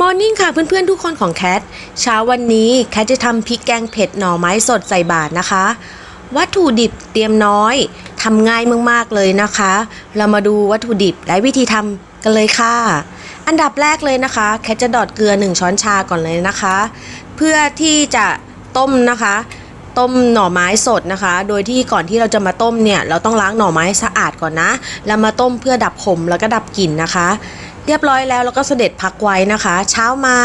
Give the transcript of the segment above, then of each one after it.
มอร์นิ่งค่ะเพื่อนๆทุกคนของแคทเช้าวันนี้แคทจะทำพริกแกงเผ็ดหน่อไม้สดใส่บาทนะคะ วัตถุดิบเตรียมน้อยทำง่ายมากๆเลยนะคะ เรามาดูวัตถุดิบและวิธีทำกันเลยค่ะ อันดับแรกเลยนะคะ แคทจะดอดเกลือ 1 ช้อนชาก่อนเลยนะคะ เพื่อที่จะต้มนะคะ ต้มหน่อไม้สดนะคะ โดยที่ก่อนที่เราจะมาต้มเนี่ยเราต้องล้างหน่อไม้สะอาดก่อนนะ แล้วมาต้มเพื่อดับขมแล้วก็ดับกลิ่นนะคะ เรียบร้อยแล้วแล้วก็เสด็จพักไว้นะคะ เช้ามา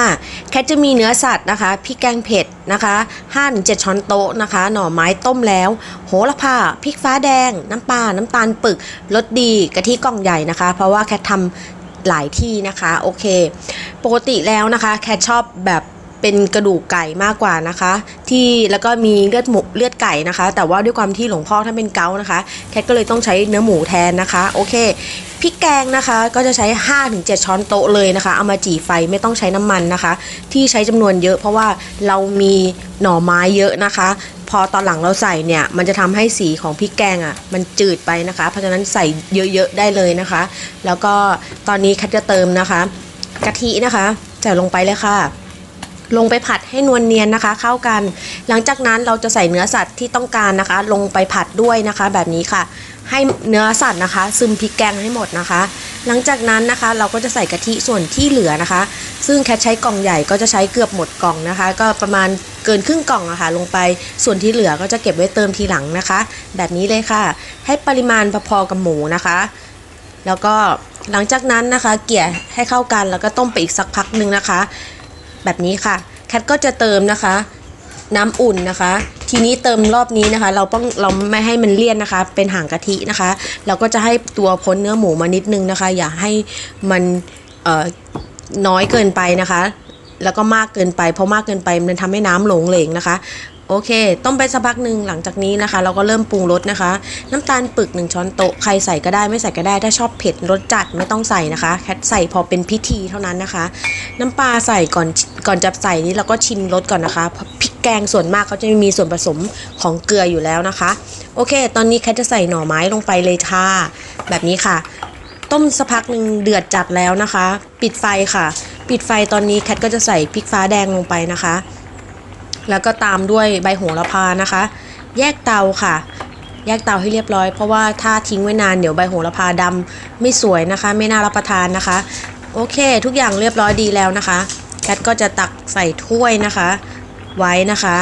แคทจะมีเนื้อสัตว์นะคะพริกแกงเผ็ดนะคะ5-7 ช้อนโต๊ะนะคะ หน่อไม้ต้มแล้ว โหระพาพริกฟ้าแดง น้ำปลาน้ำตาลปึกรสดีกะทิกล่องใหญ่นะคะ เพราะว่าแคททำหลายที่นะคะ โอเค ปกติแล้วนะคะ แคทชอบแบบ เป็นกระดูกไก่มากกว่านะคะ ที่แล้วก็มีเลือดหมูเลือดไก่นะคะ แต่ว่าด้วยความที่หลวงพ่อท่านเป็นเกาต์นะคะแคทก็เลยต้องใช้เนื้อหมูแทนนะคะโอเคพริกแกงนะคะก็จะใช้ 5-7 ช้อนโต๊ะเลยนะคะเอามาจี่ไฟไม่ต้องใช้น้ำมันนะคะ ที่ใช้จำนวนเยอะเพราะว่าเรามีหน่อไม้เยอะนะคะ พอตอนหลังเราใส่เนี่ยมันจะทำให้สีของพริกแกงอะมันจืดไปนะคะ เพราะฉะนั้นใส่เยอะๆได้เลยนะคะ แล้วก็ตอนนี้แคทจะเติมนะคะ กะทินะคะใส่ลงไปเลยค่ะ ลงไปผัดให้นวลเนียนนะคะ เข้ากัน หลังจากนั้นเราจะใส่เนื้อสัตว์ที่ต้องการนะคะ ลงไปผัดด้วยนะคะ แบบนี้ค่ะ ให้เนื้อสัตว์นะคะ ซึมพริกแกงให้หมดนะคะ หลังจากนั้นนะคะ เราก็จะใส่กะทิส่วนที่เหลือนะคะ ซึ่งแคทใช้กล่องใหญ่ก็จะใช้เกือบหมดกล่องนะคะ ก็ประมาณเกินครึ่งกล่องอะค่ะลงไปส่วนที่เหลือก็จะเก็บไว้เติมทีหลังนะคะ แบบนี้เลยค่ะ ให้ปริมาณพอๆกับหมูนะคะ แล้วก็หลังจากนั้นนะคะ เกี่ยให้เข้ากันแล้วก็ต้มไปอีกสักพักหนึ่งนะคะ แบบนี้ค่ะแคทก็จะเติมนะคะ น้ำอุ่นนะคะ ทีนี้เติมรอบนี้นะคะ เราต้องเราไม่ให้มันเลี่ยนนะคะ เป็นหางกะทินะคะ เราก็จะให้ตัวพ้นเนื้อหมูมานิดนึงนะคะ อย่าให้มันเอ่อน้อยเกินไปนะคะ แล้วก็มากเกินไป เพราะมากเกินไปมันทำให้น้ำหลงเหลงนะคะ โอเค ต้มไปสักพักหนึ่งหลังจากนี้นะคะ เราก็เริ่มปรุงรสนะคะ น้ำตาลปึก 1 ช้อนโต๊ะใครใส่ก็ได้ไม่ใส่ก็ได้ ถ้าชอบเผ็ดรสจัดไม่ต้องใส่นะคะแคทใส่พอเป็นพิธีเท่านั้นนะคะ น้ำปลาใส่ก่อนก่อนจะใส่นี้เราก็ชิมรสก่อนนะคะเพราะพริกแกงส่วนมากเขาจะมีส่วนผสมของเกลืออยู่แล้วนะคะ โอเค ตอนนี้แคทจะใส่หน่อไม้ลงไปเลยค่ะแบบนี้ค่ะ ต้มสักพักหนึ่งเดือดจัดแล้วนะคะ ปิดไฟค่ะ ปิดไฟตอนนี้แคทก็จะใส่พริกฟ้าแดงลงไปนะคะ แล้วก็ตามด้วยใบโหระพานะคะ แยกเตาค่ะ แยกเตาให้เรียบร้อย เพราะว่าถ้าทิ้งไว้นานเดี๋ยวใบโหระพาดำไม่สวยนะคะ ไม่น่ารับประทานนะคะ โอเค ทุกอย่างเรียบร้อยดีแล้วนะคะแคทก็จะตักใส่ถ้วยนะคะ ไว้นะคะ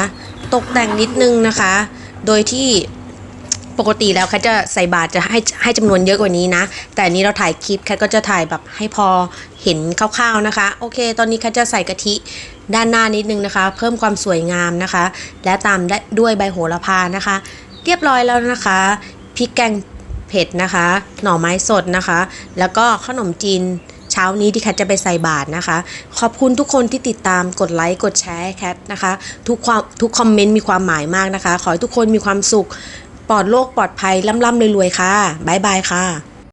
ตกแต่งนิดนึงนะคะ โดยที่ ปกติแล้วแคทจะใส่บาตรจะให้ให้จำนวนเยอะกว่านี้นะ แต่อันนี้เราถ่ายคลิปแคทก็จะถ่ายแบบให้พอเห็นคร่าวๆนะคะ โอเค ตอนนี้แคทจะใส่กะทิด้านหน้านิดนึงนะคะ เพิ่มความสวยงามนะคะ และตามด้วยใบโหระพานะคะ เรียบร้อยแล้วนะคะพริกแกงเผ็ดนะคะ หน่อไม้สดนะคะ แล้วก็ขนมจีนเช้านี้ที่แคทจะไปใส่บาตรนะคะ ขอบคุณทุกคนที่ติดตามกดไลค์กดแชร์แคทนะคะ ทุกความทุกคอมเมนต์มีความหมายมากนะคะ ขอให้ทุกคนมีความสุข ปลอดโรคปลอดภัยล่ำๆรวยๆค่ะ บ๊ายบายค่ะ